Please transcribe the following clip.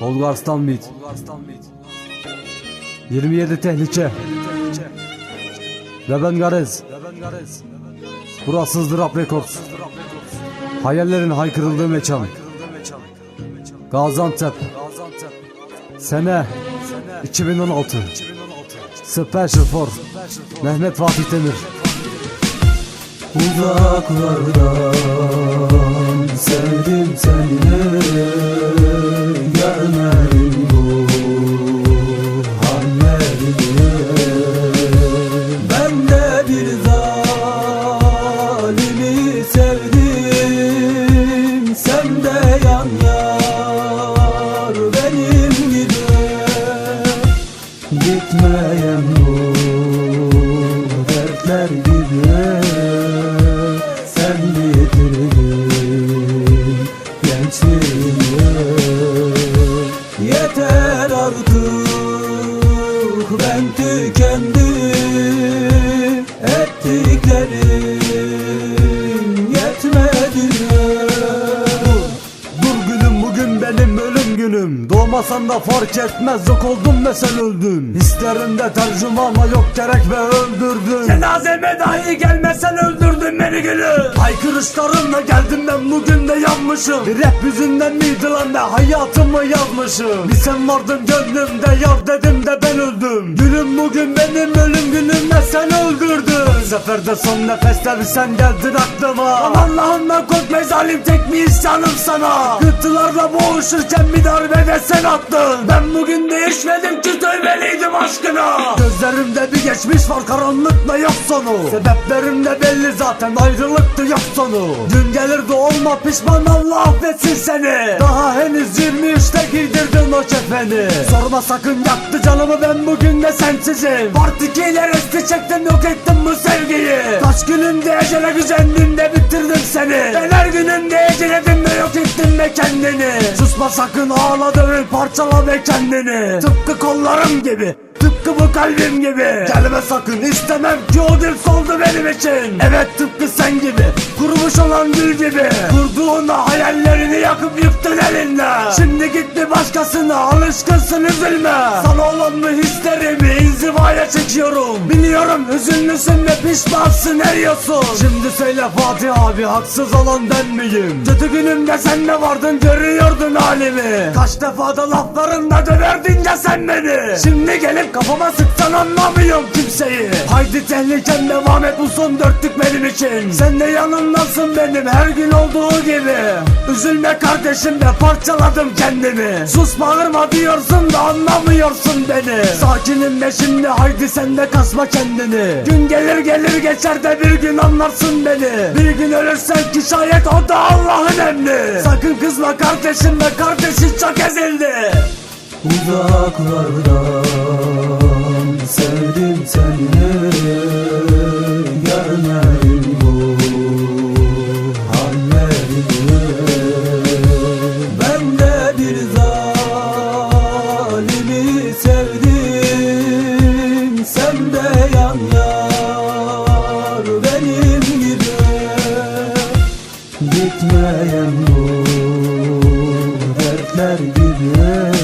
Olgarstan Beat 27 tehlike Ve ben Garez Burası Rap Records. Hayallerin haykırıldığı mekan. Gaziantep. Sene 2016 Special for Mehmet Fatih Demir. Uzaklardan sevdim seni. Görmedim ben tükendim Ettiklerim Doğmasan da fark etmez yok oldum ve sen öldün. Hislerimde tercümana yok gerek ve öldürdün. Cenazeme dahi gelmesen öldürdün beni gülüm. Haykırışlarımla geldim ben bugün de yanmışım. Bir rap yüzünden miydi lan be hayatımı yazmışım. Bir sen vardın gönlümde yar dedim de ben öldüm. Gülüm bugün benim ölüm günüm ve sen öldürdün. Seferde son nefeste bir sen geldin aklıma. Aman Allah'ından korkma zalim tek mi isyanım sana. Gıttılarla boğuşurken bir darbe de sen attın Ben bugün değişmedim ki tövbeliydim aşkına. Gözlerimde bir geçmiş var karanlıkla yok sonu. Sebeplerim de belli zaten ayrılıktı yok sonu. Gün gelir de olma pişman Allah affetsin seni. Daha henüz 23'te giydirdin o kefeni. Sorma sakın yaktı canımı ben bugün de sensizim. Partikiyle resti çektim yok ettim bu sevgiyi Kaç günümde ecele gücendim de bitirdim seni. Ben her günümde eceledim de yok ettim be kendini. Susma sakın ağla dövül parçala be kendini. Tıpkı kollarım gibi Tıpkı bu kalbim gibi. Gelme sakın istemem ki o dil soldu benim için. Evet tıpkı sen gibi Kurumuş olan gül gibi. Kurduğun hayallerini yakıp yıktın elinde Şimdi gitti başkasına alışkınsın üzülme. Sana olan bu hislerimi inzivaya çekiyorum. Biliyorum hüzünlüsün ve pişmansın eriyorsun. Şimdi söyle Fatih abi haksız olan ben miyim? Kötü günümde sen de vardın görüyordun halimi. Kaç defa da laflarında döverdin ya sen beni. Şimdi gelip kafama sıksan anlamıyorum kimseyi. Haydi tehliken devam et bu son dörtlük benim için. Sen de yanımdasın benim her gün olduğu gibi. Üzülme kardeşim de parçaladım kendimi. Sus bağırma diyorsun da anlamıyorsun beni. Sakinim de şimdi haydi sen de kasma kendini. Gün gelir gelir geçer de bir gün anlarsın beni. Bir gün ölürsen ki şayet o da Allah'ın emri. Sakın kızma kardeşim de kardeşin çok ezildi. Uzaklardan Gibi